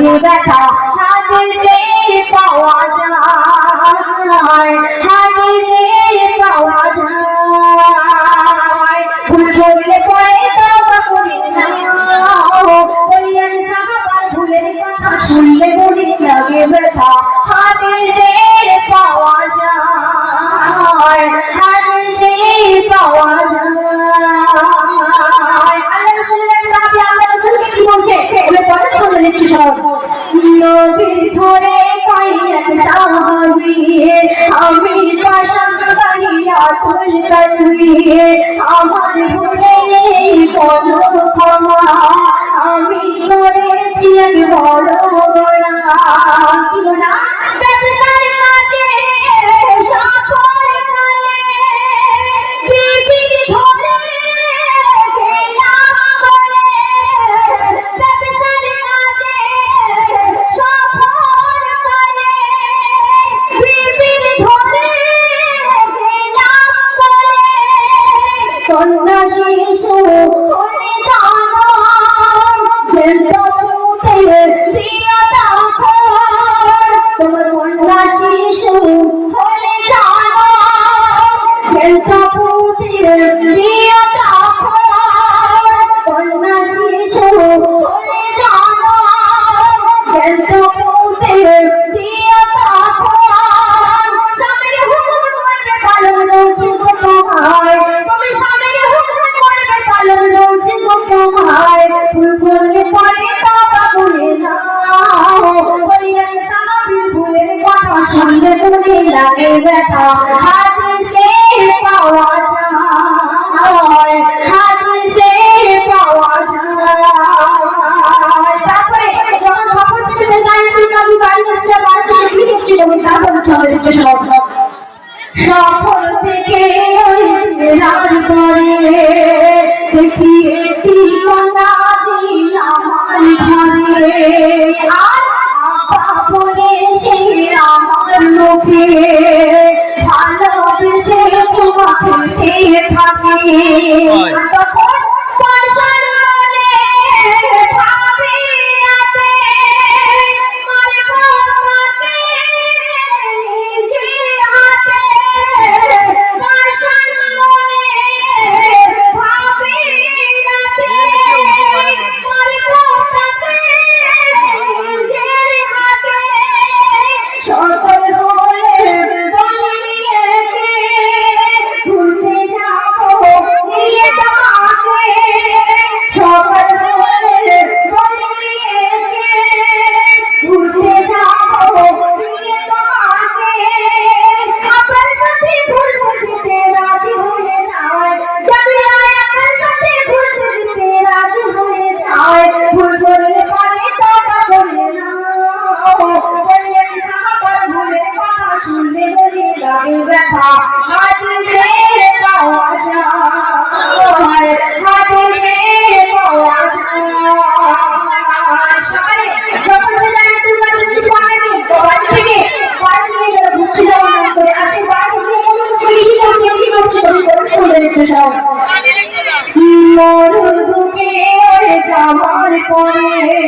লাগে ব্যথা হাতে পাওয়া যায় হাতে পাওয়া যায়। ভুল করলে পরে তওবা করি না বলিয়ান সাহাবার ভুলের কথা শুনলে মনে লাগে ব্যথা। হাতে পাওয়া যায় হাতে পাওয়া যায়। আল্লাহ রাসূলের সাহাবী আল্লাহ রাসূলকে কি বলছে বলে পড়ে শুনে নিচ্ছি সব নবীর ধরে কাইয়াত সাহাবী আমি পাশান কাইয়া তুল কাটবি আমার ভুলে বলো ক্ষমা কন্যা শিশু শুনলে মনে লাগে ব্যথা হাদিসে পাওয়া যায় হাদিসে পাওয়া যায় তারপরে যখন সফর থেকে আমি বাড়ি যাচ্ছে বাড়ি থেকে ফিরে এসেছি তখন তারপর সবাই সব সফল থেকে রাত করে দেখি থাকে করে শুনে নিচ্ছ সব মরুর বুকে যাওয়ার পরে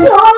Oh,